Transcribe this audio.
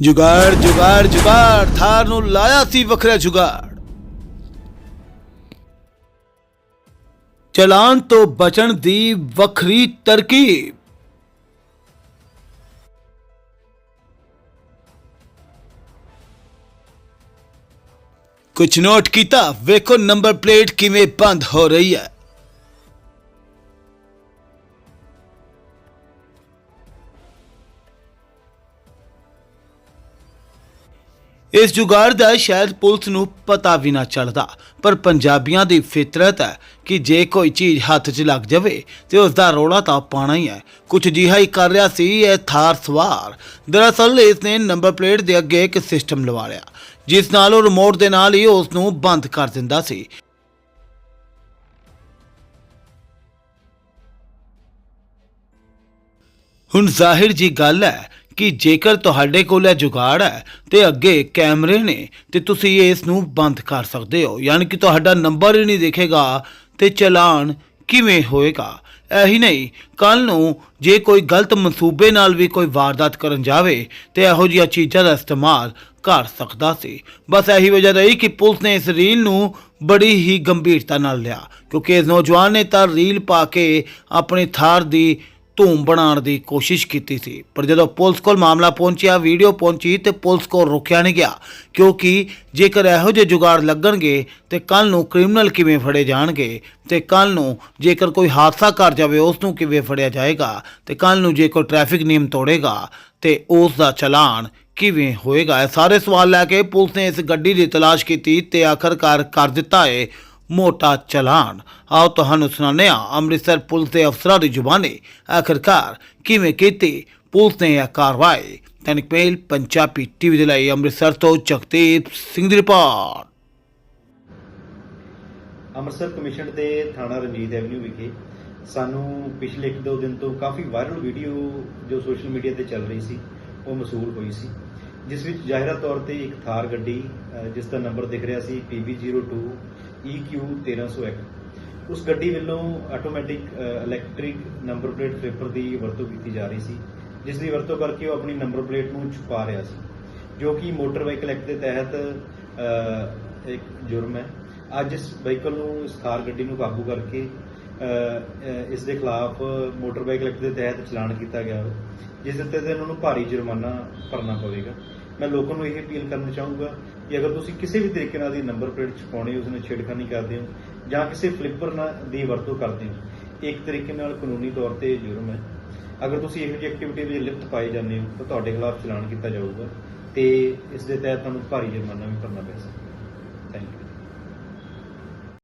ਜੁਗਾੜ ਜੁਗਾੜ ਜੁਗਾੜ, ਥਾਰ ਨੂੰ ਲਾਇਆ ਸੀ ਵੱਖਰਾ ਜੁਗਾੜ। ਚਲਾਨ ਤੋਂ ਬਚਣ ਦੀ ਵੱਖਰੀ ਤਰਕੀਬ। ਕੁਝ ਨੋਟ ਕੀਤਾ, ਵੇਖੋ ਨੰਬਰ ਪਲੇਟ ਕਿਵੇਂ ਬੰਦ ਹੋ ਰਹੀ ਹੈ। ਇਸ ਜੁਗਾੜ ਦਾ ਸ਼ਾਇਦ ਪੁਲਿਸ ਨੂੰ ਪਤਾ ਵੀ ਨਾ ਚੱਲਦਾ, ਪਰ ਪੰਜਾਬੀਆਂ ਦੀ ਫਿਤਰਤ ਹੈ ਕਿ ਜੇ ਕੋਈ ਚੀਜ਼ ਹੱਥ 'ਚ ਲੱਗ ਜਾਵੇ ਤੇ ਉਸ ਦਾ ਰੋਲਾ ਤਾਂ ਪਾਣਾ ਹੀ ਹੈ। ਕੁਝ ਜਿਹਾ ਹੀ ਕਰ ਰਿਹਾ ਸੀ, ਇਹ ਥਾਰ ਸਵਾਰ। ਦਰਅਸਲ ਇਸ ਨੇ ਨੰਬਰ ਪਲੇਟ ਦੇ ਅੱਗੇ ਇੱਕ ਸਿਸਟਮ ਲਵਾ ਲਿਆ, ਜਿਸ ਨਾਲ ਉਹ ਰਿਮੋਟ ਦੇ ਨਾਲ ਹੀ ਉਸ ਨੂੰ ਬੰਦ ਕਰ ਦਿੰਦਾ ਸੀ। ਹੁਣ ਜ਼ਾਹਿਰ ਜੀ ਗੱਲ ਹੈ ਕਿ ਜੇਕਰ ਤੁਹਾਡੇ ਕੋਲ ਇਹ ਜੁਗਾੜ ਹੈ ਤੇ ਅੱਗੇ ਕੈਮਰੇ ਨੇ, ਤੇ ਤੁਸੀਂ ਇਸ ਨੂੰ ਬੰਦ ਕਰ ਸਕਦੇ ਹੋ। ਯਾਨੀ ਕਿ ਤੁਹਾਡਾ ਨੰਬਰ ਹੀ ਨਹੀਂ ਦਿਖੇਗਾ ਤੇ ਚਲਾਨ ਕਿਵੇਂ ਹੋਏਗਾ। ਇਹੀ ਨਹੀਂ ਕੱਲ ਨੂੰ ਜੇ ਕੋਈ ਗਲਤ ਮਨਸੂਬੇ ਨਾਲ ਵੀ ਕੋਈ ਵਾਰਦਾਤ ਕਰਨ ਜਾਵੇ, ਤੇ ਇਹੋ ਜਿਹੀਆਂ ਚੀਜ਼ਾਂ ਦਾ ਇਸਤੇਮਾਲ ਕਰ ਸਕਦਾ ਸੀ। ਬਸ ਇਹੀ ਵਜ੍ਹਾ ਰਹੀ ਕਿ ਪੁਲਿਸ ਨੇ ਇਸ ਰੀਲ ਨੂੰ ਬੜੀ ਹੀ ਗੰਭੀਰਤਾ ਨਾਲ ਲਿਆ, ਕਿਉਂਕਿ ਇਸ ਨੌਜਵਾਨ ਨੇ ਤਾਂ ਰੀਲ ਪਾ ਕੇ ਆਪਣੀ ਥਾਰ ਦੀ ਧੂਮ ਬਣਾਉਣ ਦੀ ਕੋਸ਼ਿਸ਼ ਕੀਤੀ ਸੀ। ਪਰ ਜਦੋਂ ਪੁਲਿਸ ਕੋਲ ਮਾਮਲਾ ਪਹੁੰਚਿਆ, ਵੀਡੀਓ ਪਹੁੰਚੀ ਤੇ ਪੁਲਿਸ ਕੋਲ ਰੁਕਿਆ ਨਹੀਂ ਗਿਆ, ਕਿਉਂਕਿ ਜੇਕਰ ਇਹੋ ਜਿਹੇ ਜੁਗਾੜ ਲੱਗਣਗੇ ਤੇ ਕੱਲ ਨੂੰ ਕ੍ਰਿਮੀਨਲ ਕਿਵੇਂ ਫੜੇ ਜਾਣਗੇ ਤੇ ਕੱਲ ਨੂੰ ਜੇਕਰ ਕੋਈ ਹਾਦਸਾ ਕਰ ਜਾਵੇ, ਉਸ ਨੂੰ ਕਿਵੇਂ ਫੜਿਆ ਜਾਏਗਾ ਤੇ ਕੱਲ ਨੂੰ ਜੇ ਕੋਈ ਟ੍ਰੈਫਿਕ ਨਿਯਮ ਤੋੜੇਗਾ ਤੇ ਉਸ ਦਾ ਚਲਾਨ ਕਿਵੇਂ ਹੋਏਗਾ। ਇਹ ਸਾਰੇ ਸਵਾਲ ਲੈ ਕੇ ਪੁਲਿਸ ਨੇ ਇਸ ਗੱਡੀ ਦੀ ਤਲਾਸ਼ ਕੀਤੀ ਤੇ ਆਖਰਕਾਰ ਕਰ ਦਿੱਤਾ ਹੈ ਮੋਟਾ ਚਲਾਨ। ਆਓ ਤੁਹਾਨੂੰ ਸੁਣਾਉਂਦੇ ਹਾਂ ਅੰਮ੍ਰਿਤਸਰ ਪੁਲਿਸ ਦੇ ਅਫਸਰਾਂ ਦੀ ਜ਼ੁਬਾਨੀ। ਆਖਰਕਾਰ ਕਿਵੇਂ ਕੀਤੀ ਪੁਲਿਸ ਨੇ ਇਹ ਕਾਰਵਾਈ? ਤਨਕ ਮੇਲ, ਪੰਜਾਬੀ ਟੀਵੀ ਦੇ ਲਈ ਅੰਮ੍ਰਿਤਸਰ ਤੋਂ ਜਗਦੀਪ ਸਿੰਘ ਦੀ ਰਿਪੋਰਟ। ਅੰਮ੍ਰਿਤਸਰ ਕਮਿਸ਼ਨ ਦੇ ਥਾਣਾ ਰਣਜੀਤ ਐਵਨਿਊ ਵਿਖੇ ਸਾਨੂੰ ਪਿਛਲੇ 1-2 ਦਿਨ ਤੋਂ ਕਾਫੀ ਵਾਇਰਲ ਵੀਡੀਓ ਜੋ ਸੋਸ਼ਲ ਮੀਡੀਆ ਤੇ ਚੱਲ ਰਹੀ ਸੀ, ਉਹ ਮਸੂਲ ਹੋਈ ਸੀ। ਜਿਸ ਵਿੱਚ ਜ਼ਾਹਿਰਾ ਤੌਰ ਤੇ ਇੱਕ ਥਾਰ ਗੱਡੀ ਜਿਸ ਦਾ ਨੰਬਰ ਦਿਖ ਰਿਹਾ ਸੀ PB02 EQ 1301 ਉਸ ਗੱਡੀ ਵੱਲੋਂ automatic electric number plate paper ਦੀ ਵਰਤੋਂ ਕੀਤੀ ਜਾ ਰਹੀ ਸੀ, ਜਿਸ ਦੀ ਵਰਤੋਂ ਕਰਕੇ ਉਹ ਆਪਣੀ ਨੰਬਰ ਪਲੇਟ ਨੂੰ ਛੁਪਾ ਰਿਹਾ ਸੀ, ਜੋ ਕਿ ਮੋਟਰ ਵਾਹੀਕਲ ਐਕਟ ਦੇ ਤਹਿਤ ਇੱਕ ਜੁਰਮ ਹੈ। ਅੱਜ ਇਸ ਵਹੀਕਲ ਨੂੰ, ਇਸ ਥਾਰ ਗੱਡੀ ਨੂੰ ਕਾਬੂ ਕਰਕੇ ਇਸ ਦੇ ਖਿਲਾਫ ਮੋਟਰ ਵਾਹੀਕਲ ਐਕਟ ਦੇ ਤਹਿਤ ਚਲਾਨ ਕੀਤਾ ਗਿਆ ਹੈ ਜਿਸ ਦੇ ਤਹਿਤ ਉਹਨਾਂ ਨੂੰ ਭਾਰੀ ਜੁਰਮਾਨਾ ਭਰਨਾ ਪਵੇਗਾ। ਮੈਂ ਲੋਕਾਂ ਨੂੰ ਇਹ ਅਪੀਲ ਕਰਨਾ ਚਾਹੂੰਗਾ ਕਿ ਅਗਰ ਤੁਸੀਂ ਕਿਸੇ ਵੀ ਤਰੀਕੇ ਨਾਲ ਦੀ ਨੰਬਰ ਪਲੇਟ ਛਪਾਉਣੀ ਉਸ ਨੂੰ ਛੇੜਖਾਨੀ ਕਰਦੇ ਹੋ, ਜਾਂ ਕਿਸੇ ਫਲਿੱਪਰ ਨਾਲ ਦੀ ਵਰਤੋਂ ਕਰਦੇ ਹੋ, ਇੱਕ ਤਰੀਕੇ ਨਾਲ ਕਾਨੂੰਨੀ ਤੌਰ ਤੇ ਜੁਰਮ ਹੈ। ਅਗਰ ਤੁਸੀਂ ਇਹੋ ਜਿਹੀ ਐਕਟੀਵਿਟੀ ਵਿੱਚ ਲਿਪਤ ਪਾਏ ਜਾਂਦੇ ਹੋ, ਤਾਂ ਤੁਹਾਡੇ ਖਿਲਾਫ ਚਲਾਨ ਕੀਤਾ ਜਾਊਗਾ ਤੇ ਇਸ ਦੇ ਤਹਿਤ ਤੁਹਾਨੂੰ ਭਾਰੀ ਜੁਰਮਾਨਾ ਵੀ ਭਰਨਾ ਪੈ ਸਕਦਾ ਥੈਂਕ ਯੂ